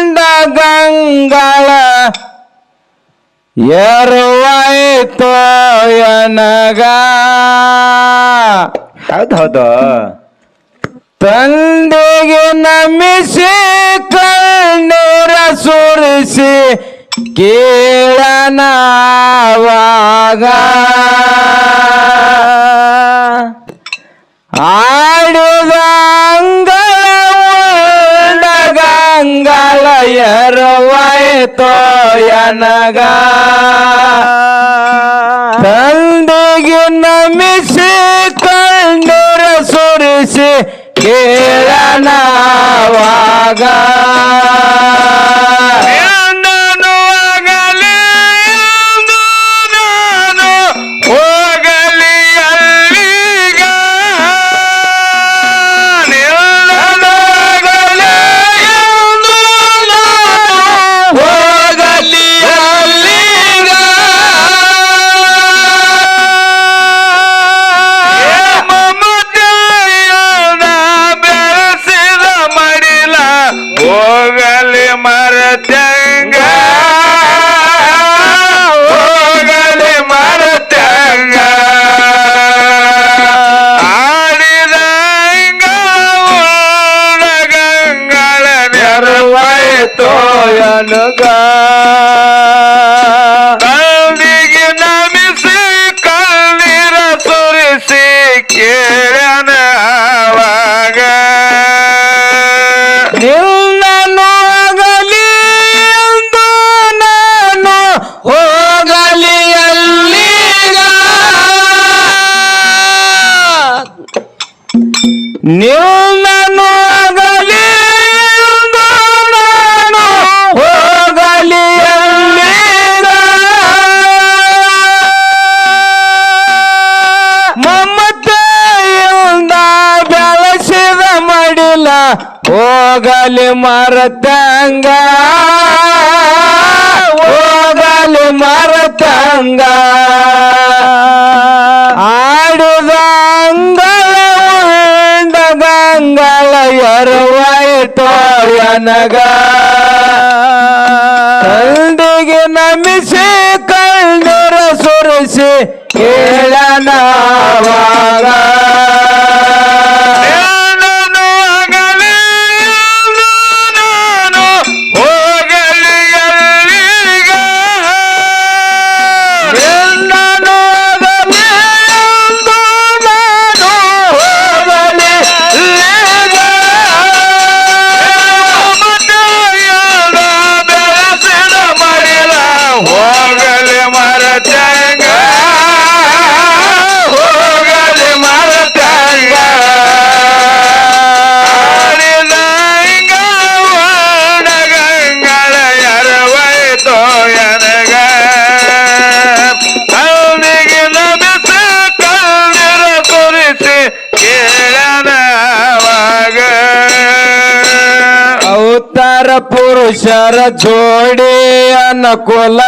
ಉಂಡ ಗಂಗಳ. ಎರವಾಯ್ತೋ ಎನಗ ಹೌದು ಹೌದು. ತಂದೆಗೆ ನಮಿಸಿ ಕಣ್ಣೀರ ಸುರಿಸಿ ಕೇಳನವಾಗ. ಉಂಡ ಗಂಗಳ ಎರವಾಯ್ತೋ ಎನಗ ತಂದೆಗೆ ನಮಿಸಿ ಕಂಡರ ಸುರಿಸಿ ಕೇಳನವಾಗ. ಮರತ್ಯಂಗ ಹೋಗಲಿ ಮರತ್ಯಂಗ ಆಡಿದ ಗಂಗಳ ನೆರವಾಯ್ತೋ ಎನುಗ ನಿನ್ನನು ಆಗಲಿ ಹೋಗಲಿ ಮಮತೆಯಿಂದ ಬೆಳೆಸಿದ ಮಡಿಲ ಹೋಗಲಿ ಮರತಂಗ. ಹೋಗಲಿ ಮರತಂಗ. ಎನಗ ತಂದೆಗೆ ನಮಿಸಿ ಕಣ್ಣೀರ ಸುರಿಸಿ ಕೇಳನವಾಗ ಪುರುಷರ ಜೋಡಿ ಅನುಕೂಲ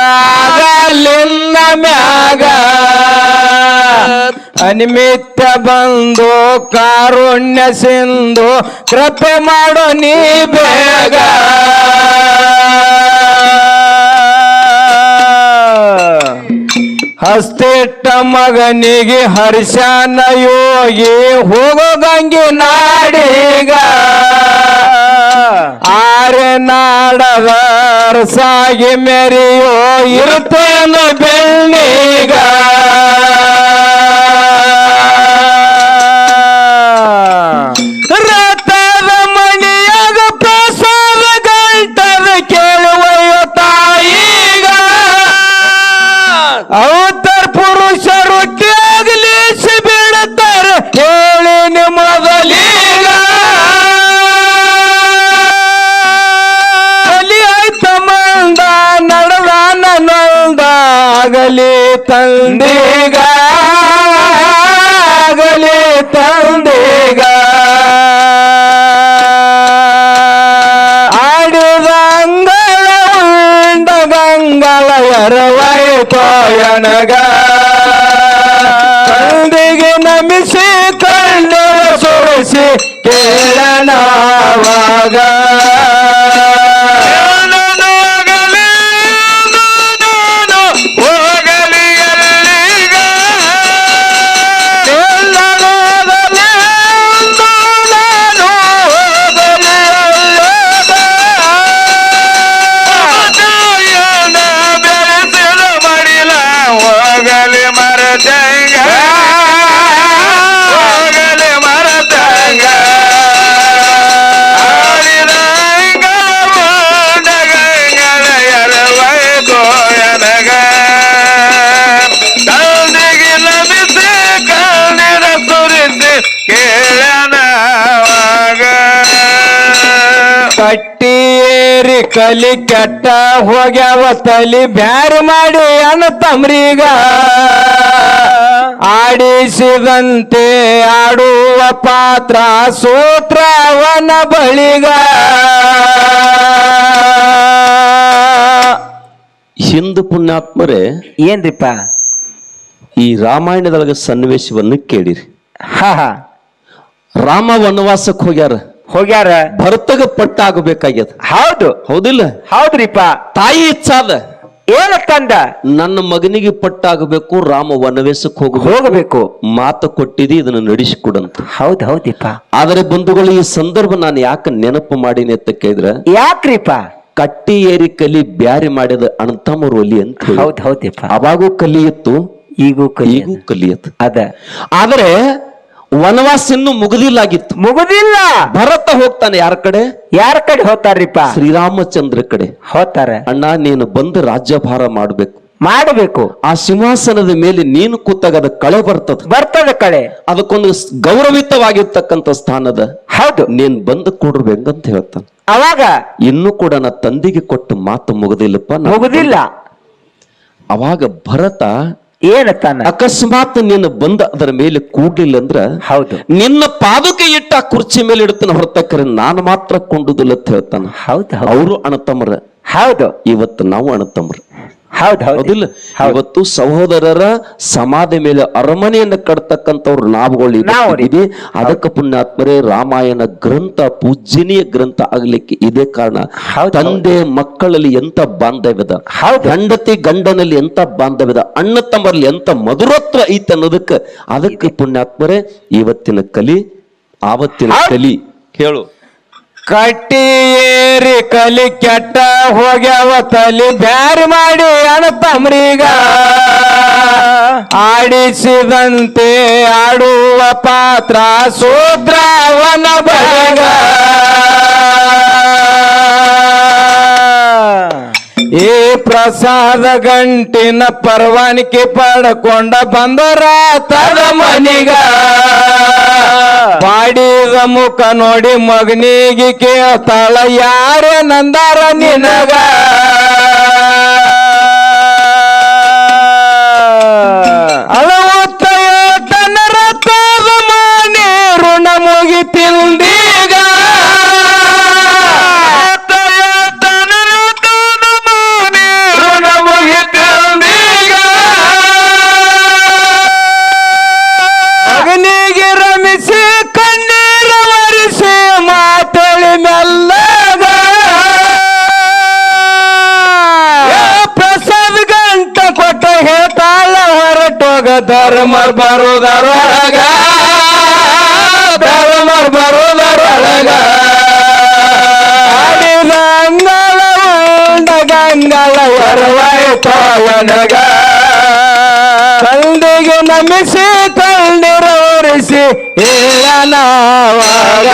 ಆಗಲಿಲ್ಲ ಮ್ಯಾಗ. ಅನಿಮಿತ್ತ ಬಂದು ಕಾರುಣ್ಯ ಸಿಂಧು ಕೃಪೆ ಮಾಡೋ ನೀ ಬೇಗ. ಹಸ್ತಿಟ್ಟ ಮಗನಿಗೆ ಹರ್ಷನ ಯೋಗಿ ಹೋಗೋ ಗಂಗೆ ನಾಡಿಗ. ಆರೆ ನಾಡದ ಅರಸಾಗಿ ಮೆರೆಯೋ ಇರ್ತೇನೆ ಬೆಳ್ಳಿಗ ಆಗಲಿ ತಂದೀಗ ಆಗಲಿ ತಂದೀಗ. ಆಡು ಅಂಗಳ ಉಂಡ ಗಂಗಳ ಎರವಾಯಿತೋ ಎನಗ ತಂದೆಗೆ ನಮಿಸಿ ಕಂಡು ಸುರಿಸಿ ಕೇಳನವಾಗ. ಕಲಿ ಕೆಟ್ಟ ಹೋಗ್ಯಾವ ತಲಿ ಬ್ಯಾರಿ ಮಾಡಿ ಅನ್ನ ತಮ್ರಿಗ. ಆಡಿಸಿದಂತೆ ಆಡುವ ಪಾತ್ರ ಸೂತ್ರವನ ಬಳಿಗ. ಹಿಂದೂ ಪುಣ್ಯಾತ್ಮರೇ ಏನ್ರಿಪ್ಪ? ಈ ರಾಮಾಯಣದೊಳಗೆ ಸನ್ನಿವೇಶವನ್ನು ಕೇಳಿರಿ. ಹಾ ಹಾ. ರಾಮ ವನವಾಸಕ್ಕೆ ಹೋಗ್ಯಾರ. ಹೋಗ್ಯಾರ? ಭರತಗ ಪಟ್ಟಾಗಬೇಕಾಗ್ಯದ ಹೌದು. ಹೌದಿಲ್ಲ? ಹೌದ್ರಿಪ್ಪ. ತಾಯಿ ಇಚ್ಛಾದ. ಏನಕ್ಕಂದ ನನ್ನ ಮಗನಿಗೆ ಪಟ್ಟಾಗಬೇಕು ರಾಮ ವನವೇಶಕ್ಕೆ ಹೋಗಿ ಹೋಗಬೇಕು. ಮಾತು ಕೊಟ್ಟಿದಿ ಇದನ್ನು ನಡೆಸಿಕೊಡಂತ. ಹೌದು ಹೌದಿಪ್ಪ. ಆದರೆ ಬಂಧುಗಳು ಈ ಸಂದರ್ಭ ನಾನು ಯಾಕೆ ನೆನಪು ಮಾಡೀನಿ ಅಂತ ಕೇಳಿದ್ರೆ ಯಾಕ್ರಿಪ್ಪ? ಕಟ್ಟಿ ಏರಿ ಕಲಿ ಬ್ಯಾರಿ ಮಾಡಿದ ಅಣ್ತಮ್ಮರು ಒಲಿ ಅಂತ ಹೌದು ಹೌದ್ ಹೌದಿಪ್ಪ. ಅವಾಗೂ ಕಲಿಯಿತ್ತು ಈಗೂ ಕಲಿ ಈಗೂ ಕಲಿಯತ್ತು ಅದ. ಆದರೆ ವನವಾಸ ಇನ್ನು ಮುಗುದಿಲ್ಲ ಆಗಿತ್ತು ಮುಗುದಿಲ್ಲ. ಭರತ ಹೋಗ್ತಾನೆ ಯಾರ ಕಡೆ? ಯಾರ ಕಡೆ ಹೋತಾರ್ರಿಪ್ಪ ಶ್ರೀರಾಮಚಂದ್ರ ಕಡೆ. ಹೋಗ್ತಾರೆ. ಅಣ್ಣ ನೀನು ಬಂದು ರಾಜ್ಯಭಾರ ಮಾಡಬೇಕು. ಮಾಡಬೇಕು. ಆ ಸಿಂಹಾಸನದ ಮೇಲೆ ನೀನು ಕೂತಾಗ ಅದ ಕಳೆ ಬರ್ತದ. ಬರ್ತದ ಕಳೆ. ಅದಕ್ಕೊಂದು ಗೌರವಿತವಾಗಿರ್ತಕ್ಕಂತ ಗೌರವಿತವಾಗಿರ್ತಕ್ಕಂಥ ಸ್ಥಾನದ. ಹೌದು. ನೀನ್ ಬಂದು ಕೊಡ್ಬೇಕಂತ ಹೇಳ್ತಾನೆ. ಅವಾಗ? ಇನ್ನು ಕೂಡ ನಾ ತಂದಿಗೆ ಕೊಟ್ಟು ಮಾತು ಮುಗುದಿಲ್ಲಪ್ಪ. ಮುಗುದಿಲ್ಲ. ಅವಾಗ ಭರತ ಏನತ್ತಾನ? ಅಕಸ್ಮಾತ್ ನೀನು ಬಂದ ಅದರ ಮೇಲೆ ಕೂಡ್ಲಿಲ್ಲ ಅಂದ್ರ ಹೌದು. ನಿನ್ನ ಪಾದಕ್ಕೆ ಇಟ್ಟ ಕುರ್ಚಿ ಮೇಲೆ ಇಡ್ತಾನೆ ಹೊರತಕ್ಕರೆ ನಾನು ಮಾತ್ರ ಕೊಂಡುದಿಲ್ಲ ಅಂತ ಹೇಳ್ತಾನ. ಹೌದು ಅವರು ಅಣತಮ್ಮರ ಹೌದು. ಇವತ್ತು ನಾವು ಅಣತಮ್ಮರ ಹೌದು ಹೌದಿಲ್ಲ ಇವತ್ತು ಸಹೋದರರ ಸಮಾಧಿ ಮೇಲೆ ಅರಮನೆಯನ್ನು ಕಟ್ತಕ್ಕಂಥವ್ರು ನಾವುಗಳು ಇದೆ ಇದ್ದೀವಿ ಅದಕ್ಕೆ ಪುಣ್ಯಾತ್ಮರೇ ರಾಮಾಯಣ ಗ್ರಂಥ ಪೂಜ್ಯನೀಯ ಗ್ರಂಥ ಆಗ್ಲಿಕ್ಕೆ ಇದೇ ಕಾರಣ. ತಂದೆ ಮಕ್ಕಳಲ್ಲಿ ಎಂತ ಬಾಂಧವ್ಯದ? ಗಂಡತಿ ಹೆಂಡತಿ ಗಂಡನಲ್ಲಿ ಎಂತ ಬಾಂಧವ್ಯದ? ಅಣ್ಣ ತಮ್ಮರಲ್ಲಿ ಎಂತ ಮಧುರತ್ವ ಐತೆ ಅನ್ನೋದಕ್ಕೆ ಅದಕ್ಕೆ ಪುಣ್ಯಾತ್ಮರೇ ಇವತ್ತಿನ ಕಲಿ ಆವತ್ತಿನ ಕಲಿ. ಹೇಳು. ಕಟ್ಟಿ ಏರಿ ಕಲಿ ಕೆಟ್ಟ ಹೋಗ್ಯಾವ ತಲಿ ಬ್ಯಾರಿ ಮಾಡಿ ಅಣ್ಣ ತಮ್ರಿಗ. ಆಡಿಸಿದಂತೆ ಆಡುವ ಪಾತ್ರ ಸೂತ್ರವನ ಬಳಗ ಈ ಪ್ರಸಾದ ಗಂಟಿನ ಪರವಾನಿಕೆ ಪಡ್ಕೊಂಡ ಬಂದರ ತದ ಮನಿಗ. ಪಾಡಿದ ಮುಖ ನೋಡಿ ಮಗನಿಗೆ ಕೇಳ್ತಾಳ ಯಾರೇ ನಂದಾರ ನಿನಗ? ಅಳವತ್ತ ಧರ್ಮರ್ ಬರುದರೊಳಗ ಧರ್ಮರ್ ಬರುದರೊಳಗ ಆಡಿದ ಅಂಗಳ ಉಂಡ ಗಂಗಳ ಎರವಾಯ್ತವನಗ ತಂದೆಗೆ ನಮಿಸಿ ಕಣ್ಣೀರವರಿಸಿ ಹೇಳನವಾಗ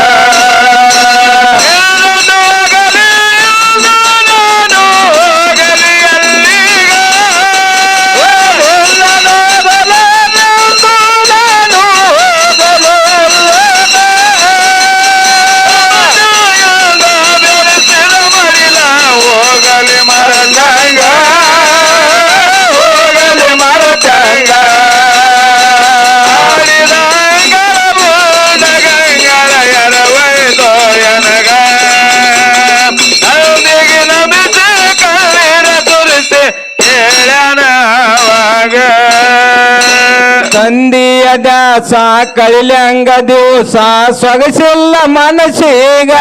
ದಾಸ ಕಳಿಲಂಗ ದಿವಸ ಸೊಗಸಿಲ್ಲ ಮನಸ್ಸೀಗ.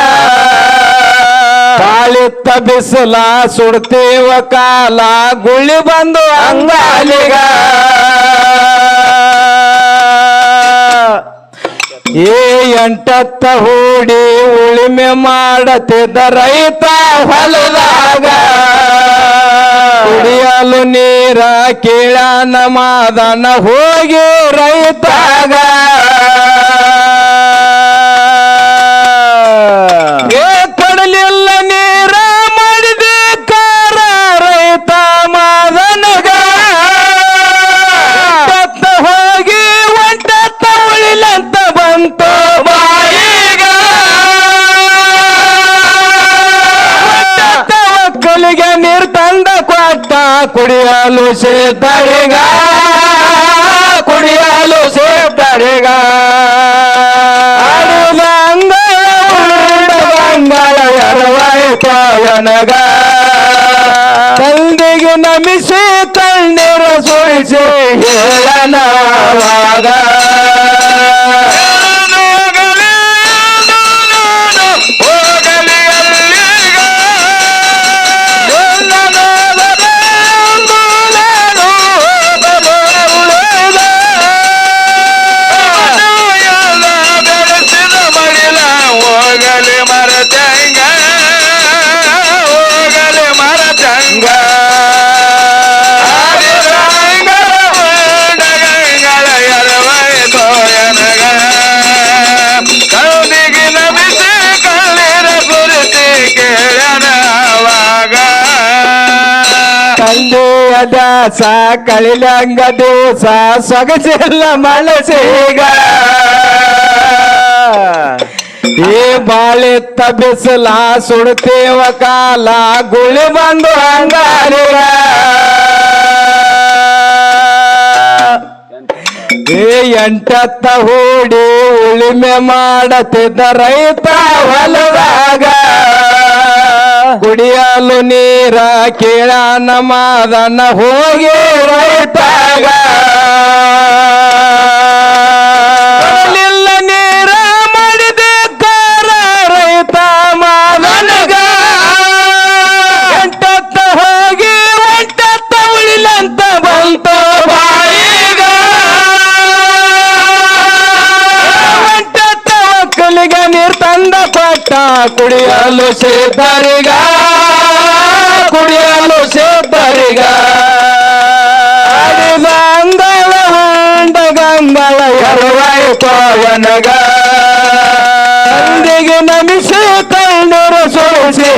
ಕಾಳಿತ್ತ ಬಿಸಿಲ ಸುಡ್ತೀವ ಕಾಲ ಗುಳಿ ಬಂದು ಅಂಗಾಲಿಗ. ಏ ಎಂಟತ್ತ ಹೂಡಿ ಉಳಿಮೆ ಮಾಡತಿದ್ದ ರೈತ ಹೊಲದಾಗ. ಕುಡಿಯಲು ನೀರ ಕೇಳ ನಮಾದನ ಹೋಗಿ ರೈತಾಗ. ಕುಡಿಯಲು ಸೇತರಿಗ ಕುಡಿಯಲು ಗಂಗಳ ಎರವಾಯ್ತವನಗ ತಂದೆಗೆ ನಮಿಸಿ ಕಣ್ಣೀರ ಸುಳಿಸಿ ಹೇಳನವಾಗ ದಾಸ ಕಳಿಲಂಗ ದೋಸ ಸೊಗಸೆಲ್ಲ ಮನಸ್ಸೀಗ ಏ ಬಾಳೆ ಬಿಸಿಲ ಸುಡ್ತೇವ ಕಾಲ, ಗುಳಿ ಬಂದು ಅಂಗಾರಿಗ ಏ ಎಂಟತ್ತ ಹೂಡಿ ಉಳಿಮೆ ಮಾಡತಿದ್ದ ರೈತ ಹೊಲದಾಗ. ಕುಡಿಯಲು ನೀರ ಕೇಳ ನಮಾದನ ಹೋಗಿ ರೈತಾಗ. ಕುಡಿಯಲು ಸಿದ್ಧರಿಗ ಕುಡಿಯಲು ಸಿದ್ಧರಿಗ ಆಡಿದ ಅಂಗಳ ಹೊಂಡ ಗಂಗಳ ಎರವಾಯ್ತವನಗ ತಂದೆಗೆ ನಮಿಸಿ ಕಣ್ಣೀರು ಸುರಿಸಿ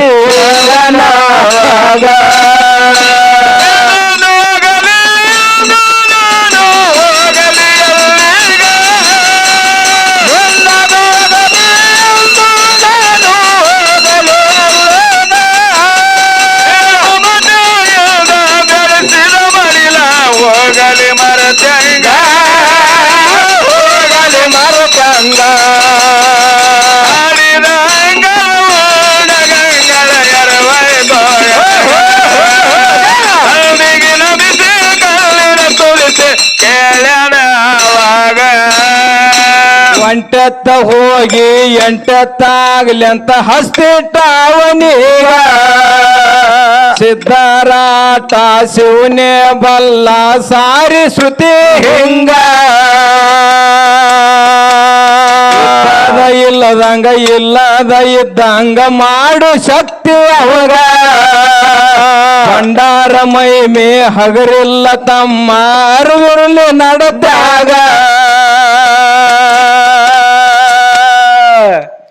ಒಂಟತ್ತ ಹೋಗಿ ಎಂಟತ್ತಾಗ್ಲಿ ಅಂತ ಹಸ್ತಿಟ್ಟ ಅವನೀಗ ಸಿದ್ಧರಾಟ ಶಿವನೇ ಬಲ್ಲ ಸಾರಿ ಶ್ರುತಿ ಹಿಂಗ. ಇಲ್ಲದ ಇಲ್ಲದಂಗ ಇಲ್ಲದ ಇದ್ದಂಗ ಮಾಡು ಶಕ್ತಿ ಅವಾಗ. ಭಂಡಾರ ಮೇ ಹಗರಿಲ್ಲ ತಮ್ಮ ನಡೆದಾಗ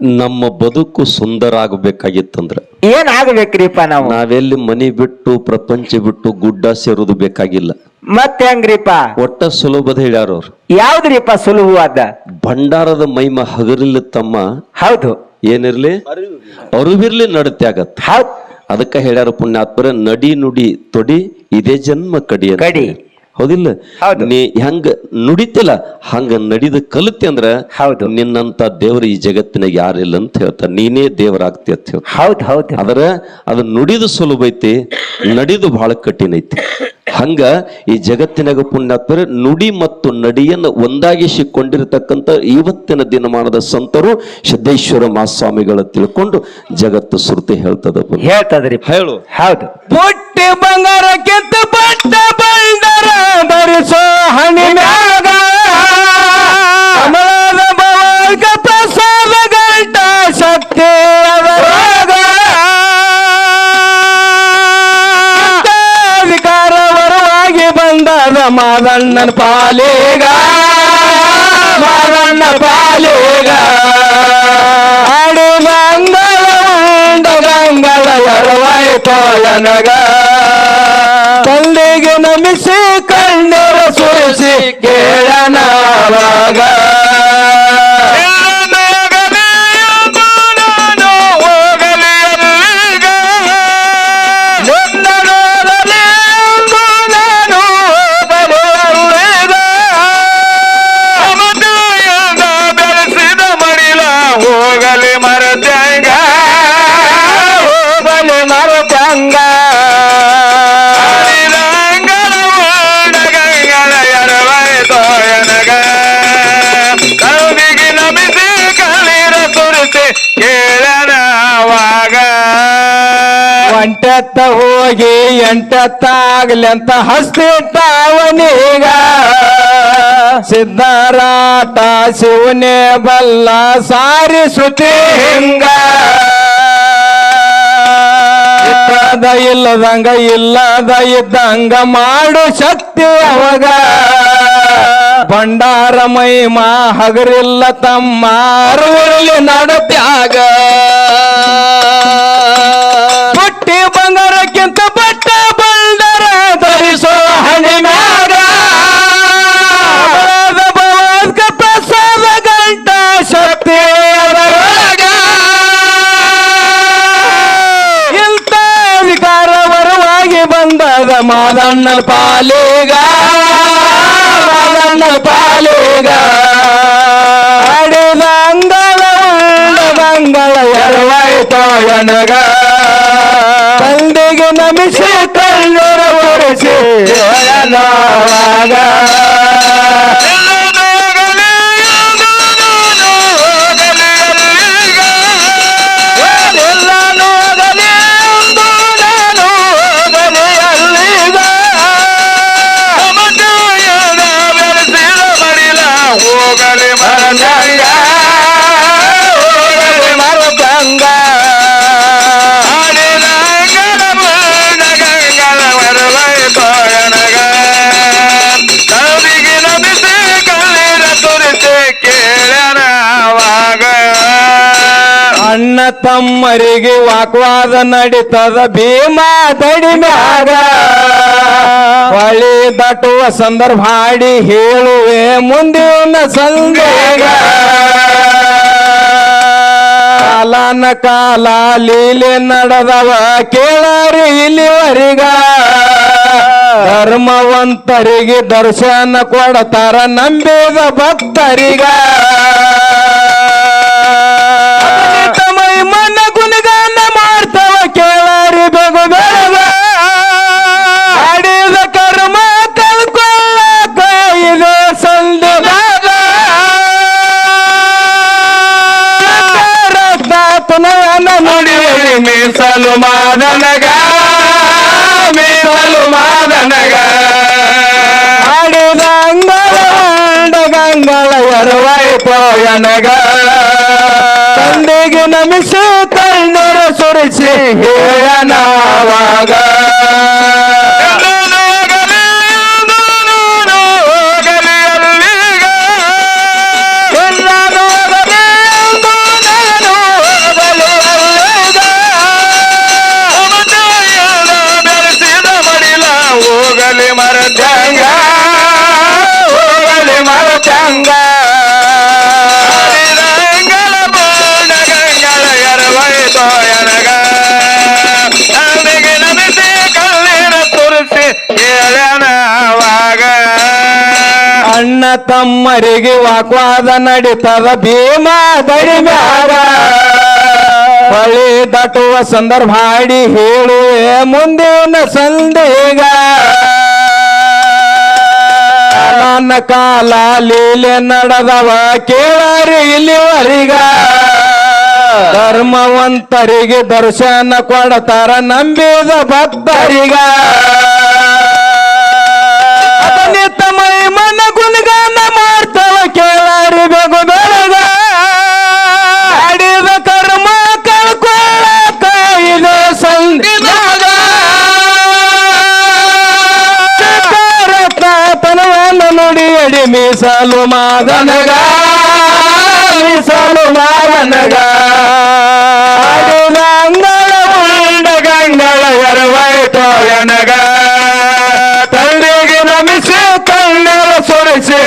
ನಮ್ಮ ಬದುಕು ಸುಂದರ ಆಗಬೇಕಾಗಿತ್ತಂದ್ರ ಏನ್ ಆಗ್ಬೇಕ್ರಿಪ್ಪ ನಾವು? ನಾವೆಲ್ಲಿ ಮನಿ ಬಿಟ್ಟು ಪ್ರಪಂಚ ಬಿಟ್ಟು ಗುಡ್ಡ ಸೇರುದು ಬೇಕಾಗಿಲ್ಲ. ಮತ್ತೆ ಹೆಂಗ್ರಿಪ್ಪ? ಒಟ್ಟ ಸುಲಭದ ಹೇಳ್ಯಾರ ಅವ್ರು. ಯಾವ್ದ್ರಿಪ್ಪ ಸುಲಭವಾದ ಭಂಡಾರದ ಮೈಮ ಹಗರಿಲ್ಲ ತಮ್ಮ. ಹೌದು. ಏನಿರ್ಲಿ? ಅರುವಿರ್ಲಿ ನಡತೆ ಆಗತ್ತ. ಹೌದ್. ಅದಕ್ಕ ಹೇಳ್ಯಾರ ಪುಣ್ಯಾತ್ಮರ ನಡಿ ನುಡಿ ತೊಡಿ ಇದೇ ಜನ್ಮ ಕಡಿ ಅಂತ. ಕಡಿ. ಹೌದಿಲ್ಲ? ಹೌದು. ನೀ ಹೆಂಗ ನುಡಿತಿಲ್ಲ. ಹಂಗ ನಡಿದ ಕಲಿತಿ ಅಂದ್ರ ಹೌದು. ನಿನ್ನಂತ ದೇವರ ಈ ಜಗತ್ತಿನಾಗ ಯಾರಿಲ್ಲ ಅಂತ ಹೇಳ್ತಾರೆ ನೀನೇ ದೇವರಾಗ್ತಿ ಅಂತ ಹೌದು ಹೌದು ಹೌದ್. ಅದರ ಅದು ನುಡಿದು ಸುಲಭ ಐತಿ ನಡಿದು ಬಹಳ ಕಠಿಣ ಐತಿ. ಹಂಗ ಈ ಜಗತ್ತಿನಾಗ ಪುಣ್ಯಾತ್ಮರೆ ನುಡಿ ಮತ್ತು ನಡಿಯನ್ನು ಒಂದಾಗಿಸಿಕೊಂಡಿರತಕ್ಕಂಥ ಇವತ್ತಿನ ದಿನಮಾನದ ಸಂತರು ಸಿದ್ದೇಶ್ವರ ಮಹಾಸ್ವಾಮಿಗಳ ತಿಳ್ಕೊಂಡು ಜಗತ್ತು ಶ್ರುತಿ ಹೇಳ್ತದ. ಹೇಳ್ತದ್ರಿ. ಹೇಳು. ಹೌದು. ಬಂಗಾರ ಕೆತ್ತ ಬಂದದ ಮಾದಣ್ಣನ ಪಾಲೇಗ. ಮಾದಣ್ಣ ಪಾಲೇಗ. ಅಡು ಮಂಗಳ ಉಂಡ ಮಂಗಳ ಎರವಾಯಿ ತೋಳನಗ ತಂದೆಗೆ ನಮಿಸಿ ಕಣ್ಣರ ಸುರಿಸಿ ಕೇಳನವಾಗ. ಒಂಟೆತ್ತ ಹೋಗಿ ಎಂಟತ್ತಾಗಲಿ ಆಗ್ಲಿ ಅಂತ ಹಸ್ತಿಟ್ಟಾವನೀಗ. ಸಿದ್ಧರಾಟ ಶಿವನೇ ಬಲ್ಲ ಸಾರಿ ಶ್ರುತಿ ಹಿಂಗ. ಇಲ್ಲದ ಇಲ್ಲದಂಗ ಇಲ್ಲದ ಇದ್ದಂಗ ಮಾಡು ಶಕ್ತಿ ಅವಾಗ. ಭಂಡಾರ ಮಹಿಮಾ ಹಗರಿಲ್ಲ ತಮ್ಮ ಅರಿವಿರಲಿ ಬಂದದ ಮಾದಣ್ಣ ಪಾಲಿಗ ಮಾದಣ್ಣ ಪಾಲಿಗ ಆಡಿದ ಅಂಗಳ ಉಂಡ ಮಂಗಳ ಎರವಾಯ್ತೋಯನಗ ತಂದೆಗೆ ನಮಿಸಿ ಕಣ್ಣೀರ ಅಣ್ಣ ತಮ್ಮರಿಗೆ ವಾಕ್ವಾದ ನಡೀತದ ಭೀಮಾ ದಡಿ ಹೊಳಿ ದಟ್ಟುವ ಸಂದರ್ಭ ಹಾಡಿ ಹೇಳುವೆ ಮುಂದಿನ ಸಂದೇಗ. ಕಾಲನ ಕಾಲ ಲೀಲೆ ನಡೆದವ ಕೇಳರಿ ಇಲ್ಲಿವರಿಗ. ಧರ್ಮವಂತರಿಗೆ ದರ್ಶನ ಕೊಡತಾರ ನಂಬಿದ ಭಕ್ತರಿಗ. ಎರವಾಯ್ತೋಯನಗ ತಂದೆಗೆ ನಮಿಸಿ ಕಣ್ಣೀರ ಸುರಿಸಿ ಹೇಳನವಾಗ. ತಮ್ಮರಿಗೆ ವಾಕ್ವಾದ ನಡೀತದ ಭೀಮ ದಡಿ ಮ್ಯಾಗ ಹೊಳಿ ಸಂದರ್ಭ ಹಾಡಿ ಹೇಳುವೆ ಮುಂದಿನ ಸಂದೇಗ ನನ್ನ ಕಾಲ ಲೀಲೆ ನಡೆದವ ಕೇಳರಿ ಇಲ್ಲಿವರಿಗ. ಧರ್ಮವಂತರಿಗೆ ದರ್ಶನ ಕೊಡತಾರ ನಂಬಿದ ಭಕ್ತರಿಗ. ನುಡಿ ಎಡಿ ಮೀಸಲು ಮಾದನಗ. ಮೀಸಲು ಮಾದನಗ. ಆಡಿದ ಅಂಗಳ ಉಂಡ ಗಂಗಳ ಎರವಾಯ್ತು ಎನಗ ತಂದೆಗೆ ನಮಿಸಿ ಕಣ್ಣರ ಸುರಿಸಿ